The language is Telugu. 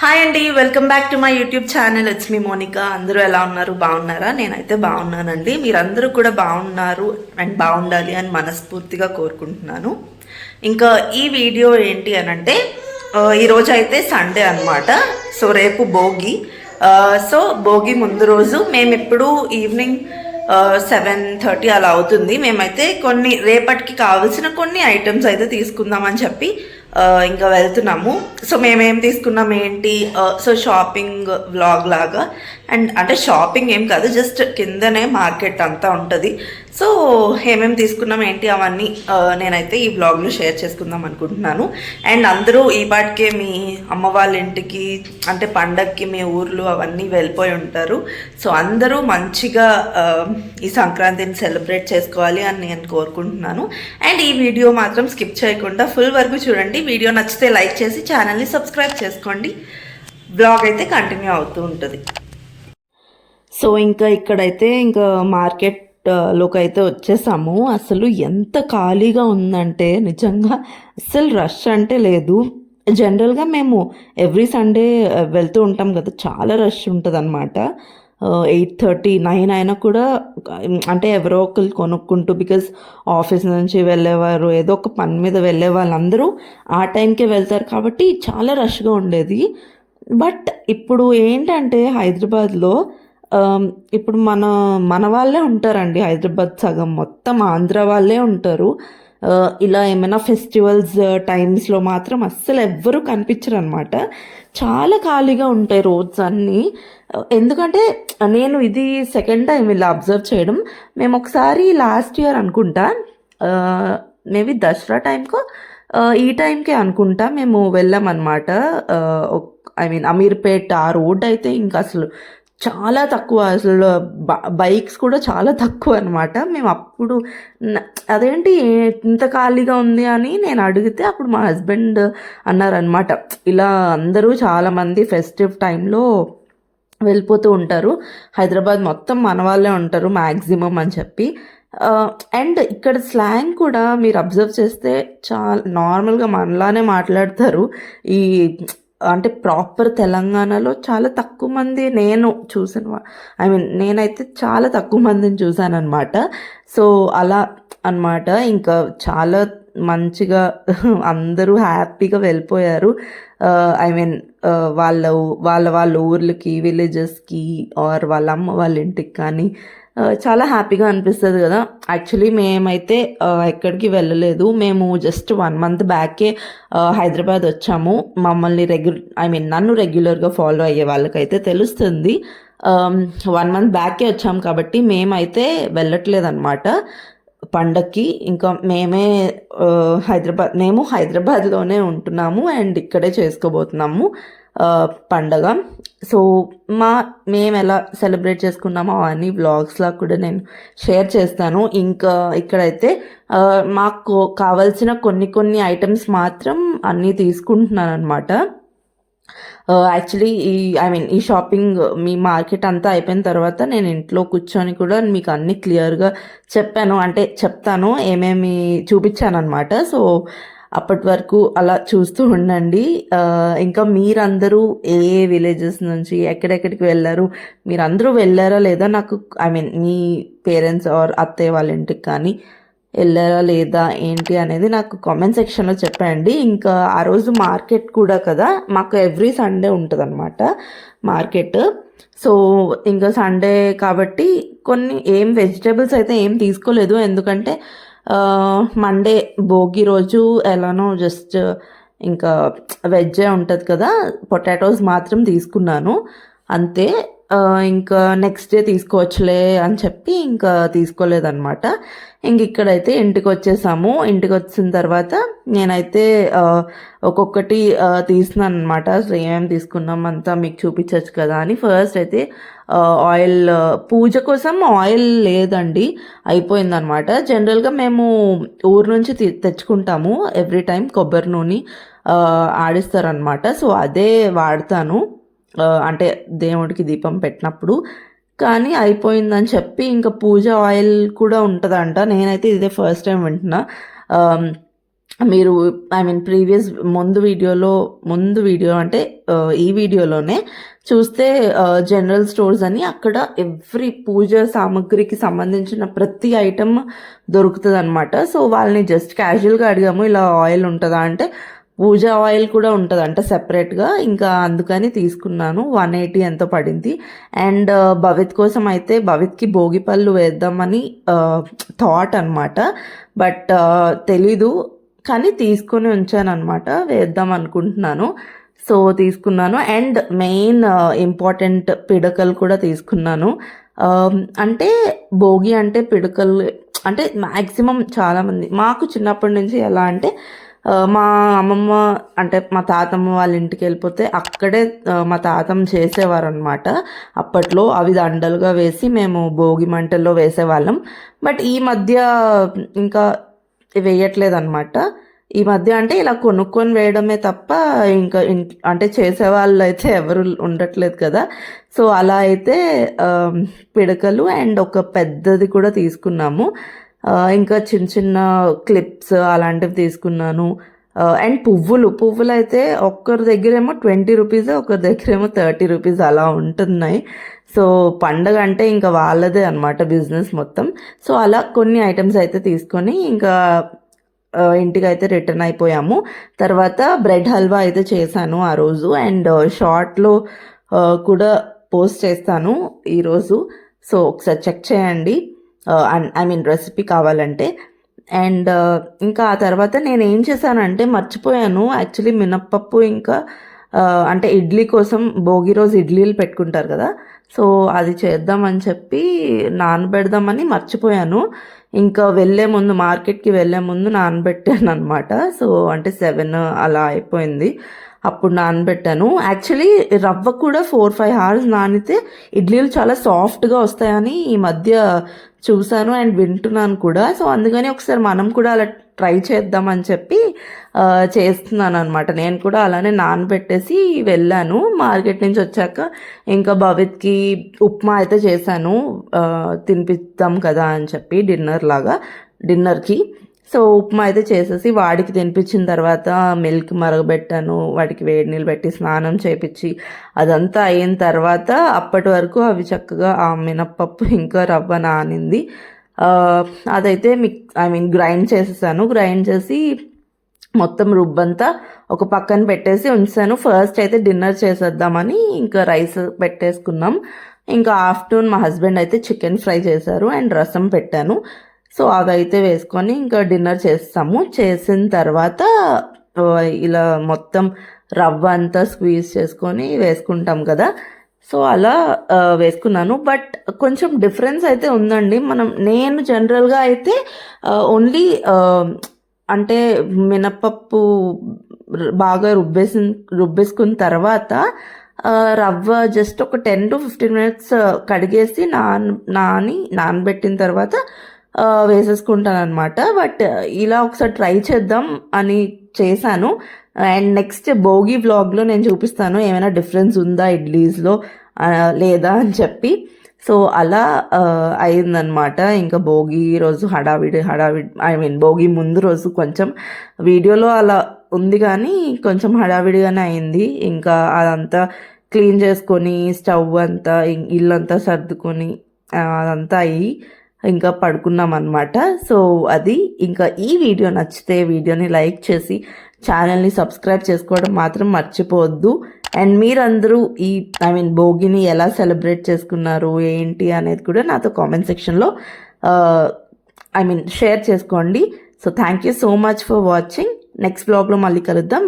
హాయ్ అండి welcome back to my YouTube channel it's me Monika అందరూ ఎలా ఉన్నారు? బాగున్నారా? నేనైతే బాగున్నానండి. మీరందరూ కూడా బాగున్నారు అండ్ బాగుండాలి అని మనస్ఫూర్తిగా కోరుకుంటున్నాను. ఇంకా ఈ వీడియో ఏంటి అని అంటే ఈరోజు అయితే సండే అన్నమాట. సో రేపు భోగి. సో భోగి ముందు రోజు మేము ఇప్పుడు ఈవినింగ్ సెవెన్ థర్టీ అలా అవుతుంది. మేమైతే కొన్ని రేపటికి కావాల్సిన కొన్ని ఐటమ్స్ అయితే తీసుకుందామని చెప్పి ఇంకా వెళ్తున్నాము. సో మేమేం తీసుకున్నాం ఏంటి? సో షాపింగ్ వ్లాగ్ లాగా. అండ్ అంటే షాపింగ్ ఏం కాదు జస్ట్ కిందనే మార్కెట్ అంతా ఉంటుంది. సో ఏమేమి తీసుకున్నాం ఏంటి అవన్నీ నేనైతే ఈ బ్లాగ్లో షేర్ చేసుకుందాం అనుకుంటున్నాను. అండ్ అందరూ ఈ పాటికే మీ అమ్మ వాళ్ళ ఇంటికి అంటే పండగకి మీ ఊర్లు అవన్నీ వెళ్ళిపోయి ఉంటారు. సో అందరూ మంచిగా ఈ సంక్రాంతిని సెలబ్రేట్ చేసుకోవాలి అని నేను కోరుకుంటున్నాను. అండ్ ఈ వీడియో మాత్రం స్కిప్ చేయకుండా ఫుల్ వరకు చూడండి. వీడియో నచ్చితే లైక్ చేసి ఛానల్ని సబ్స్క్రైబ్ చేసుకోండి. బ్లాగ్ అయితే కంటిన్యూ అవుతూ ఉంటుంది. సో ఇంకా ఇక్కడైతే ఇంకా మార్కెట్లోకి అయితే వచ్చేసాము. అసలు ఎంత ఖాళీగా ఉందంటే నిజంగా అసలు రష్ అంటే లేదు. జనరల్గా మేము ఎవ్రీ సండే వెళ్తూ ఉంటాం కదా చాలా రష్ ఉంటుంది అనమాట ఎయిట్ థర్టీ నైన్ అయినా కూడా అంటే ఎవరో ఒకరు కొనుక్కుంటూ బికాజ్ ఆఫీస్ నుంచి వెళ్ళేవారు ఏదో ఒక పని మీద వెళ్ళే వాళ్ళందరూ ఆ టైంకే వెళ్తారు కాబట్టి చాలా రష్గా ఉండేది. బట్ ఇప్పుడు ఏంటంటే హైదరాబాద్లో ఇప్పుడు మన మన వాళ్ళే ఉంటారండి హైదరాబాద్ సగం. మొత్తం ఆంధ్ర వాళ్ళే ఉంటారు. ఇలా ఏమైనా ఫెస్టివల్స్ టైమ్స్లో మాత్రం అస్సలు ఎవ్వరూ కనిపించరు అనమాట చాలా ఖాళీగా ఉంటాయి రోడ్స్ అన్నీ. ఎందుకంటే నేను ఇది సెకండ్ టైం ఇలా అబ్జర్వ్ చేయడం. మేము ఒకసారి లాస్ట్ ఇయర్ అనుకుంటా మేబీ దసరా టైంకో ఈ టైంకే అనుకుంటా మేము వెళ్ళామన్నమాట. ఐ మీన్ అమీర్పేట్ ఆ రోడ్ అయితే ఇంకా అసలు చాలా తక్కువ అసలు. బ- బైక్స్ కూడా చాలా తక్కువ అనమాట మేము అప్పుడు అదేంటి ఇంత ఖాళీగా ఉంది అని నేను అడిగితే అప్పుడు మా హస్బెండ్ అన్నారనమాట ఇలా అందరూ చాలామంది ఫెస్టివ్ టైంలో వెళ్ళిపోతూ ఉంటారు. హైదరాబాద్ మొత్తం మన వాళ్ళే ఉంటారు మ్యాక్సిమం అని చెప్పి. అండ్ ఇక్కడ స్లాంగ్ కూడా మీరు అబ్జర్వ్ చేస్తే చాలా నార్మల్గా మనలానే మాట్లాడతారు. ఈ అంటే ప్రాపర్ తెలంగాణలో చాలా తక్కువ మంది నేను చూసిన ఐ మీన్ నేనైతే చాలా తక్కువ మందిని చూశాను అనమాట సో అలా అన్నమాట. ఇంకా చాలా మంచిగా అందరూ హ్యాపీగా వెళ్ళిపోయారు. Uh, ఐ మీన్ uh, వాళ్ళ వాళ్ళ వాళ్ళ ఊర్లకి విలేజెస్కి ఆర్ వాళ్ళ అమ్మ వాళ్ళ ఇంటికి కానీ చాలా హ్యాపీగా అనిపిస్తుంది కదా. యాక్చువల్లీ మేమైతే ఎక్కడికి వెళ్ళలేదు. మేము జస్ట్ వన్ మంత్ బ్యాకే హైదరాబాద్ వచ్చాము. మమ్మల్ని రెగ్యులర్ ఐ మీన్ నన్ను రెగ్యులర్గా ఫాలో అయ్యే వాళ్ళకైతే తెలుస్తుంది. వన్ మంత్ బ్యాకే వచ్చాము కాబట్టి మేమైతే వెళ్ళట్లేదు అనమాట పండక్కి ఇంకా మేమే హైదరాబాద్ మేము హైదరాబాద్లోనే ఉంటున్నాము అండ్ ఇక్కడే చేసుకోబోతున్నాము. పండగ. సో మా మేము ఎలా సెలబ్రేట్ చేసుకున్నామో అవన్నీ వ్లాగ్స్లా కూడా నేను షేర్ చేస్తాను. ఇంకా ఇక్కడైతే మాకు కావాల్సిన కొన్ని కొన్ని ఐటమ్స్ మాత్రం అన్నీ తీసుకుంటున్నాను అనమాట యాక్చువల్లీ ఈ ఐ మీన్ ఈ షాపింగ్ మీ మార్కెట్ అంతా అయిపోయిన తర్వాత నేను ఇంట్లో కూర్చొని కూడా మీకు అన్ని క్లియర్గా చెప్పాను. అంటే చెప్తాను ఏమేమి చూపించాను అనమాట సో అప్పటి వరకు అలా చూస్తూ ఉండండి. ఇంకా మీరందరూ ఏ ఏ విలేజెస్ నుంచి ఎక్కడెక్కడికి వెళ్ళారు? మీరందరూ వెళ్ళారా లేదా? నాకు ఐ మీన్ మీ పేరెంట్స్ ఆర్ అత్తయ్య వాళ్ళ ఇంటికి కానీ వెళ్ళారా లేదా? ఏంటి అనేది నాకు కామెంట్ సెక్షన్లో చెప్పండి. ఇంకా ఆ రోజు మార్కెట్ కూడా కదా మాకు ఎవ్రీ సండే ఉంటుంది అనమాట మార్కెట్ సో ఇంకా సండే కాబట్టి కొన్ని ఏం వెజిటేబుల్స్ అయితే ఏం తీసుకోలేదు. ఎందుకంటే మండే భోగి రోజు ఎలానో జస్ట్ ఇంకా వెజ్జే ఉంటుంది కదా పొటాటోస్ మాత్రం తీసుకున్నాను. అంతే ఇంకా నెక్స్ట్ డే తీసుకోవచ్చులే అని చెప్పి ఇంకా తీసుకోలేదన్నమాట. ఇంక ఇక్కడైతే ఇంటికి వచ్చేసాము. ఇంటికి వచ్చిన తర్వాత నేనైతే ఒక్కొక్కటి తీసినాను తీస్తున్నాను అనమాట అసలు ఏమేమి తీసుకున్నాం అంతా మీకు చూపించవచ్చు కదా అని. ఫస్ట్ అయితే ఆయిల్ పూజ కోసం ఆయిల్ లేదండి. అయిపోయిందనమాట జనరల్గా మేము ఊరు నుంచి తెచ్చుకుంటాము. ఎవ్రీ టైం కొబ్బరి నూనె ఆడిస్తారనమాట సో అదే వాడతాను. అంటే దేవుడికి దీపం పెట్టినప్పుడు. కానీ అయిపోయిందని చెప్పి ఇంకా పూజ ఆయిల్ కూడా ఉంటుందంట. నేనైతే ఇదే ఫస్ట్ టైం వింటున్నా. మీరు ఐ మీన్ ప్రీవియస్ ముందు వీడియోలో ముందు వీడియో అంటే ఈ వీడియోలోనే చూస్తే జనరల్ స్టోర్స్ అని అక్కడ ఎవ్రీ పూజ సామాగ్రికి సంబంధించిన ప్రతి ఐటమ్ దొరుకుతుంది అనమాట సో వాళ్ళని జస్ట్ క్యాజువల్గా అడిగాము ఇలా ఆయిల్ ఉంటుందా? అంటే పూజ ఆయిల్ కూడా ఉంటుంది అంట సెపరేట్గా ఇంకా అందుకని తీసుకున్నాను వన్ ఎయిటీ ఎంతో పడింది. అండ్ భవిత్ కోసం అయితే భవిత్కి భోగి పళ్ళు వేద్దామని థాట్ అనమాట బట్ తెలీదు కానీ తీసుకొని ఉంచాను అనమాట వేద్దాం అనుకుంటున్నాను. సో తీసుకున్నాను. అండ్ మెయిన్ ఇంపార్టెంట్ పిడకలు కూడా తీసుకున్నాను. అంటే భోగి అంటే పిడకలు అంటే మ్యాక్సిమం చాలామంది మాకు చిన్నప్పటి నుంచి ఎలా అంటే మా అమ్మమ్మ అంటే మా తాతమ్మ వాళ్ళ ఇంటికి వెళ్ళిపోతే అక్కడే మా తాతమ్మ చేసేవారు అనమాట అప్పట్లో అవి దండలుగా వేసి మేము భోగి మంటల్లో వేసేవాళ్ళం. బట్ ఈ మధ్య ఇంకా వేయట్లేదు అనమాట ఈ మధ్య అంటే ఇలా కొనుక్కొని వేయడమే తప్ప ఇంకా అంటే చేసేవాళ్ళు అయితే ఎవరు ఉండట్లేదు కదా. సో అలా అయితే పిడకలు అండ్ ఒక పెద్దది కూడా తీసుకున్నాము. ఇంకా చిన్న చిన్న క్లిప్స్ అలాంటివి తీసుకున్నాను. అండ్ పువ్వులు పువ్వులు అయితే ఒక్కరి దగ్గరేమో ట్వంటీ రూపీస్ ఒకరి దగ్గరేమో థర్టీ రూపీస్ అలా ఉంటున్నాయి. సో పండగ అంటే ఇంకా వాళ్ళదే అనమాట బిజినెస్ మొత్తం. సో అలా కొన్ని ఐటమ్స్ అయితే తీసుకొని ఇంకా ఇంటికి అయితే రిటర్న్ అయిపోయాము. తర్వాత బ్రెడ్ హల్వా అయితే చేశాను ఆ రోజు. అండ్ షార్ట్లో కూడా పోస్ట్ చేస్తాను ఈరోజు సో ఒకసారి చెక్ చేయండి. ఐ మీన్ రెసిపీ కావాలంటే. అండ్ ఇంకా ఆ తర్వాత నేను ఏం చేశానంటే మర్చిపోయాను. యాక్చువల్లీ మినప్పప్పు ఇంకా అంటే ఇడ్లీ కోసం భోగి రోజు ఇడ్లీలు పెట్టుకుంటారు కదా. సో అది చేద్దామని చెప్పి నానబెడదామని మర్చిపోయాను. ఇంకా వెళ్ళే ముందు మార్కెట్కి వెళ్ళే ముందు నానబెట్టాను అనమాట సో అంటే సెవెన్ అలా అయిపోయింది. అప్పుడు నానబెట్టాను. యాక్చువల్లీ రవ్వ కూడా ఫోర్ ఫైవ్ అవర్స్ నానితే ఇడ్లీలు చాలా సాఫ్ట్గా వస్తాయని ఈ మధ్య చూశాను అండ్ వింటున్నాను కూడా. సో అందుకని ఒకసారి మనం కూడా అలా ట్రై చేద్దామని చెప్పి చేస్తున్నాను అనమాట నేను కూడా అలానే నానబెట్టేసి వెళ్ళాను. మార్కెట్ నుంచి వచ్చాక ఇంకా భవిత్కి ఉప్మా అయితే చేశాను. తినిపిద్దాం కదా అని చెప్పి డిన్నర్ లాగా డిన్నర్కి. సో ఉప్మా అయితే చేసేసి వాడికి తినిపించిన తర్వాత మిల్క్ మరగబెట్టాను. వాడికి వేడి నీళ్ళు పెట్టి స్నానం చేపించి అదంతా అయిన తర్వాత అప్పటి వరకు అవి చక్కగా ఆ మినప్పప్పు ఇంకా రవ్వ నానింది. అదైతే మిక్ ఐ మీన్ గ్రైండ్ చేసేసాను. గ్రైండ్ చేసి మొత్తం రుబ్బంతా ఒక పక్కన పెట్టేసి ఉంచాను. ఫస్ట్ అయితే డిన్నర్ చేసేద్దామని ఇంకా రైస్ పెట్టేసుకున్నాం. ఇంకా ఆఫ్టర్నూన్ మా హస్బెండ్ అయితే చికెన్ ఫ్రై చేశారు అండ్ రసం పెట్టాను. సో అదైతే వేసుకొని ఇంకా డిన్నర్ చేస్తాము. చేసిన తర్వాత ఇలా మొత్తం రవ్వ అంతా స్క్వీజ్ చేసుకొని వేసుకుంటాం కదా. సో అలా వేసుకున్నాను. బట్ కొంచెం డిఫరెన్స్ అయితే ఉందండి. మనం నేను జనరల్గా అయితే ఓన్లీ అంటే మినపప్పు బాగా రుబ్బేసి రుబ్బేసుకున్న తర్వాత రవ్వ జస్ట్ ఒక టెన్ టు ఫిఫ్టీన్ మినిట్స్ కడిగేసి నాన్ నాని నానబెట్టిన తర్వాత వేసేసుకుంటాను అనమాట బట్ ఇలా ఒకసారి ట్రై చేద్దాం అని చేశాను. అండ్ నెక్స్ట్ భోగి వ్లాగ్లో నేను చూపిస్తాను ఏమైనా డిఫరెన్స్ ఉందా ఇడ్లీస్లో లేదా అని చెప్పి. సో అలా అయిందనమాట ఇంకా భోగి రోజు హడావిడి హడావిడి ఐ మీన్ భోగి ముందు రోజు కొంచెం వీడియోలో అలా ఉంది కానీ కొంచెం హడావిడిగానే అయింది. ఇంకా అదంతా క్లీన్ చేసుకొని స్టవ్ అంతా ఇల్లంతా సర్దుకొని అదంతా అయ్యి ఇంకా పడుకున్నాం అనమాట సో అది ఇంకా ఈ వీడియో నచ్చితే వీడియోని లైక్ చేసి ఛానల్ని సబ్స్క్రైబ్ చేసుకోవడం మాత్రం మర్చిపోవద్దు. అండ్ మీరందరూ ఈ ఐ మీన్ భోగిని ఎలా సెలబ్రేట్ చేసుకున్నారు ఏంటి అనేది కూడా నాతో కామెంట్ సెక్షన్లో ఐ మీన్ షేర్ చేసుకోండి. So thank you so much for watching. Next బ్లాగ్లో మళ్ళీ కలుద్దాం.